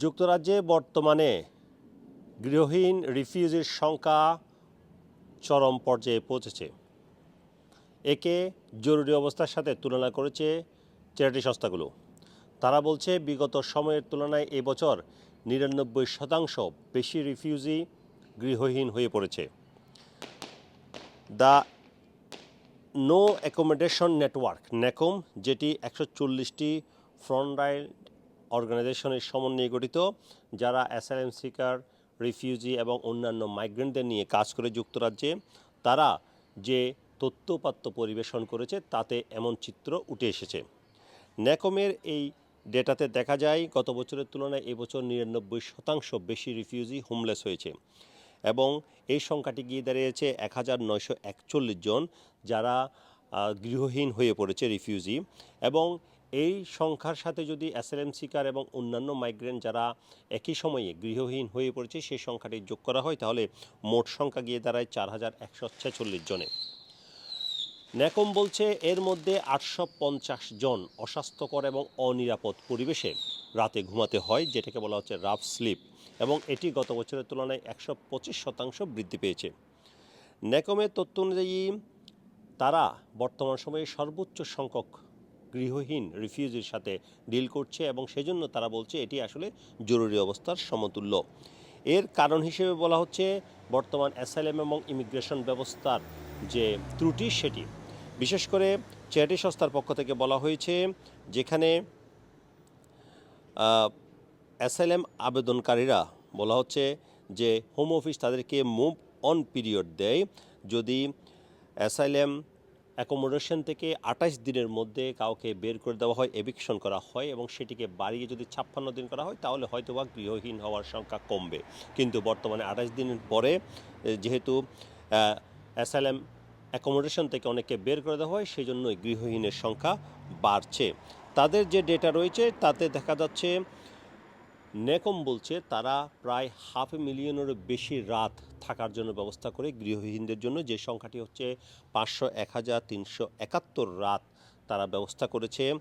যুক্তরাজ্যে বর্তমানে গৃহহীন রিফিউজির সংখ্যা চরম পর্যায়ে পৌঁছেছে। একে জরুরি অবস্থার সাথে তুলনা করেছে চ্যারিটি সংস্থাগুলো। তারা বলছে, বিগত সময়ের তুলনায় এবছর নিরানব্বই শতাংশ বেশি রিফিউজি গৃহহীন হয়ে পড়েছে। The no accommodation network, NACCOM, যেটি একশো চল্লিশটি ফ্রন্টলাইন অর্গানাইজেশনের সমন্বয়ে গঠিত, যারা অ্যাসাইলাম সিকার, রিফিউজি এবং অন্যান্য মাইগ্রেন্টদের নিয়ে কাজ করে যুক্তরাজ্যে, তারা যে তথ্যপাত্য পরিবেশন করেছে তাতে এমন চিত্র উঠে এসেছে। ন্যাকমের এই ডেটাতে দেখা যায়, গত বছরের তুলনায় এবছর নিরানব্বই শতাংশ বেশি রিফিউজি হোমলেস হয়েছে এবং এই সংখ্যাটি গিয়ে দাঁড়িয়েছে এক হাজার নয়শো একচল্লিশ জন যারা গৃহহীন হয়ে পড়েছে রিফিউজি এবং এই সংখ্যার সাথে যদি অ্যাসেলেম সিকার এবং অন্যান্য মাইগ্রেন যারা একই সময়ে গৃহহীন হয়ে পড়েছে, সেই সংখ্যাটি যোগ করা হয়, তাহলে মোট সংখ্যা গিয়ে দাঁড়ায় চার হাজার একশো ছেচল্লিশ জনে। ন্যাকম বলছে এর মধ্যে আটশো পঞ্চাশ জন অস্বাস্থ্যকর এবং অনিরাপদ পরিবেশে রাতে ঘুমাতে হয়, যেটাকে বলা হচ্ছে রাফ স্লিপ এবং এটি গত বছরের তুলনায় একশো পঁচিশ শতাংশ বৃদ্ধি পেয়েছে। ন্যাকমের তথ্য অনুযায়ী তারা বর্তমান সময়ে সর্বোচ্চ সংখ্যক গৃহহীন রিফিউজির সাথে ডিল করছে এবং সেজন্য তারা বলছে এটি আসলে জরুরি অবস্থার সমতুল্য। এর কারণ হিসেবে বলা হচ্ছে বর্তমান অ্যাসাইলেম এবং ইমিগ্রেশন ব্যবস্থার যে ত্রুটি সেটি। বিশেষ করে চ্যারিটি সংস্থার পক্ষ থেকে বলা হয়েছে যেখানে অ্যাসাইলেম আবেদনকারীরা বলা হচ্ছে যে হোম অফিস তাদেরকে মুভ অন পিরিয়ড দেয়। যদি অ্যাসাইলেম অ্যাকোমোডেশন থেকে আঠাশ দিনের মধ্যে কাউকে বের করে দেওয়া হয় এভিকশন করা হয় এবং সেটিকে বাড়িয়ে যদি ছাপ্পান্ন দিন করা হয়, তাহলে হয়তোবা গৃহহীন হওয়ার সংখ্যা কমবে। কিন্তু বর্তমানে আঠাশ দিনের পরে যেহেতু অ্যাসাইলেম অ্যাকোমোডেশন থেকে অনেককে বের করে দেওয়া হয় সেই জন্যই গৃহহীনের সংখ্যা বাড়ছে। তাদের যে ডেটা রয়েছে, তাতে দেখা যাচ্ছে নেকম বলছে তারা প্রায় হাফ মিলিয়নেরও বেশি রাত থাকার জন্য ব্যবস্থা করে গৃহহীনদের জন্য যে সংখ্যাটি হচ্ছে পাঁচশো এক হাজার তিনশো একাত্তর রাত তারা ব্যবস্থা করেছে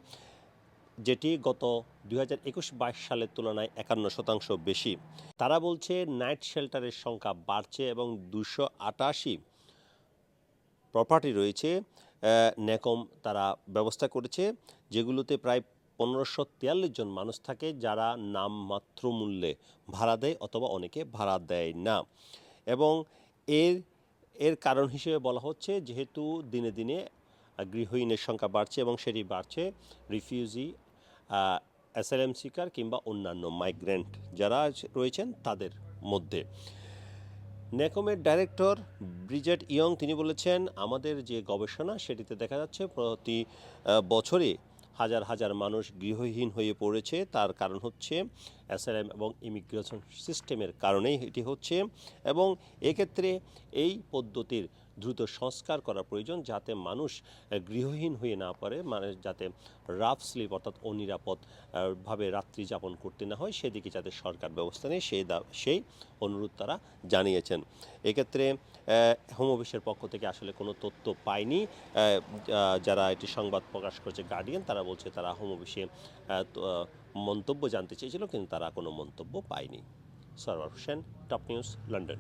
যেটি গত দুই হাজার একুশ বাইশ সালের তুলনায় একান্ন শতাংশ বেশি। তারা বলছে নাইট শেল্টারের সংখ্যা বাড়ছে এবং দুশো আটাশি প্রপার্টি রয়েছে আহ, ন্যাকম তারা ব্যবস্থা করেছে যেগুলোতে প্রায় পনেরোশো তিয়াল্লিশ জন মানুষ থাকে যারা নামমাত্র মূল্যে ভাড়া দেয় অথবা অনেকে ভাড়া দেয় না। এবং এর এর কারণ হিসেবে বলা হচ্ছে যেহেতু দিনে দিনে গৃহহীনের সংখ্যা বাড়ছে এবং সেটি বাড়ছে, রিফিউজি অ্যাসাইলাম সিকার কিংবা অন্যান্য মাইগ্রেন্ট যারা রয়েছেন তাদের মধ্যে। নেকমের ডাইরেক্টর ব্রিজেট ইয়ং তিনি বলেছেন, আমাদের যে গবেষণা সেটিতে দেখা যাচ্ছে প্রতি বছরে হাজার হাজার মানুষ গৃহহীন হয়ে পড়েছে। তার কারণ হচ্ছে অ্যাসাইলাম এবং ইমিগ্রেশন সিস্টেমের কারণেই এটি হচ্ছে এবং এক্ষেত্রে এই পদ্ধতির দ্রুত সংস্কার করা প্রয়োজন যাতে মানুষ গৃহহীন হয়ে না পারে মানে যাতে রাফ স্লিপ অর্থাৎ অনিরাপদ ভাবে রাত্রি যাপন করতে না হয়, সেদিকে যাতে সরকার ব্যবস্থা নেয়, সেই সেই অনুরোধ তারা জানিয়েছেন। এক্ষেত্রে হোম অফিসের পক্ষ থেকে আসলে কোনো তথ্য পায়নি যারা এটি সংবাদ প্রকাশ করেছে গার্ডিয়ান তারা বলছে তারা হোম অফিসে মন্তব্য জানতে চেয়েছিল, কিন্তু তারা কোনো মন্তব্য পায়নি। Sarwar Hossain top news London